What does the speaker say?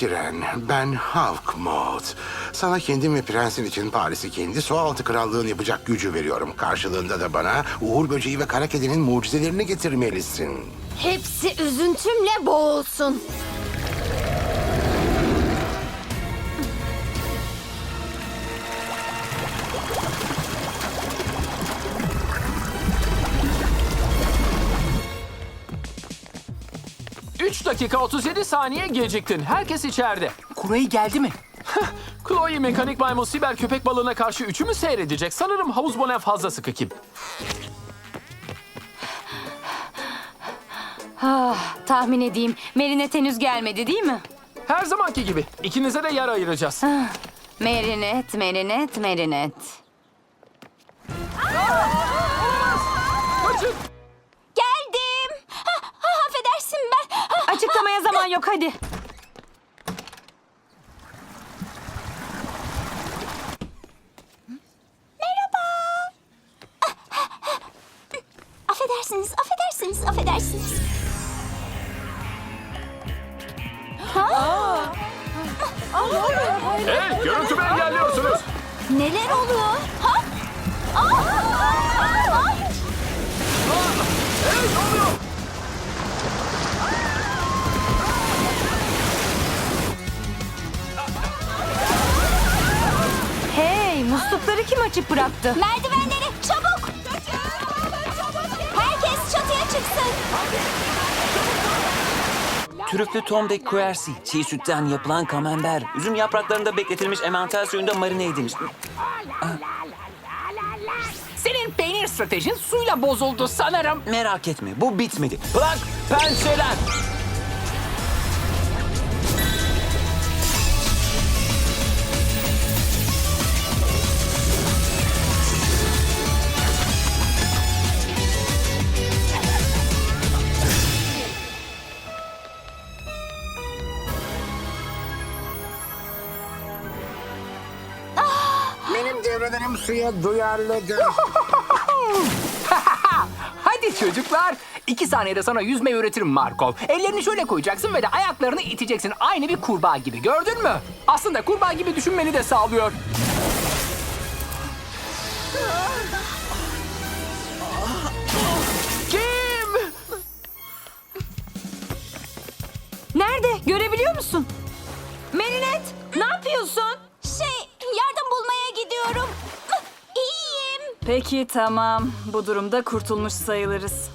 Siren, ben Hawk Maud. Sana kendim ve prensin için Paris'i kendi sualtı krallığın yapacak gücü veriyorum. Karşılığında da bana Uğur Böceği ve Kara Kedi'nin mucizelerini getirmelisin. Hepsi üzüntümle boğulsun. Üç dakika 37 saniye geciktin. Herkes içeride. Kurayı geldi mi? Chloe mekanik maymun siber köpek balığına karşı üçü mü seyredecek? Sanırım havuz bonen fazla sıkı kim? Tahmin edeyim. Merinet henüz gelmedi değil mi? Her zamanki gibi. İkinize de yer ayıracağız. Merinet, Merinet, Merinet. Zaman yok hadi. Affedersiniz, affedersiniz, affedersiniz. Hey, görüntümü engelliyorsunuz. Neler oluyor? Ha? Aa! Aa! Hayır. Hey, muslukları kim açıp bıraktı? Merdivenleri çabuk. Herkes çatıya çıksın. Trüflü Tom de Quercy, çiğ sütten yapılan kamember, üzüm yapraklarında bekletilmiş emmental suyunda marine edilmiş. Senin peynir stratejin suyla bozuldu sanırım. Merak etme, bu bitmedi. Plak, pençeler. Devrelerim suya duyarlıdır. Hadi çocuklar. iki saniyede sana yüzme öğretirim Markov. Ellerini şöyle koyacaksın ve de ayaklarını iteceksin. Aynı bir kurbağa gibi gördün mü? Aslında kurbağa gibi düşünmeni de sağlıyor. Kim? Nerede? Görebiliyor musun? Merinet, ne yapıyorsun? Peki tamam. Bu durumda kurtulmuş sayılırız.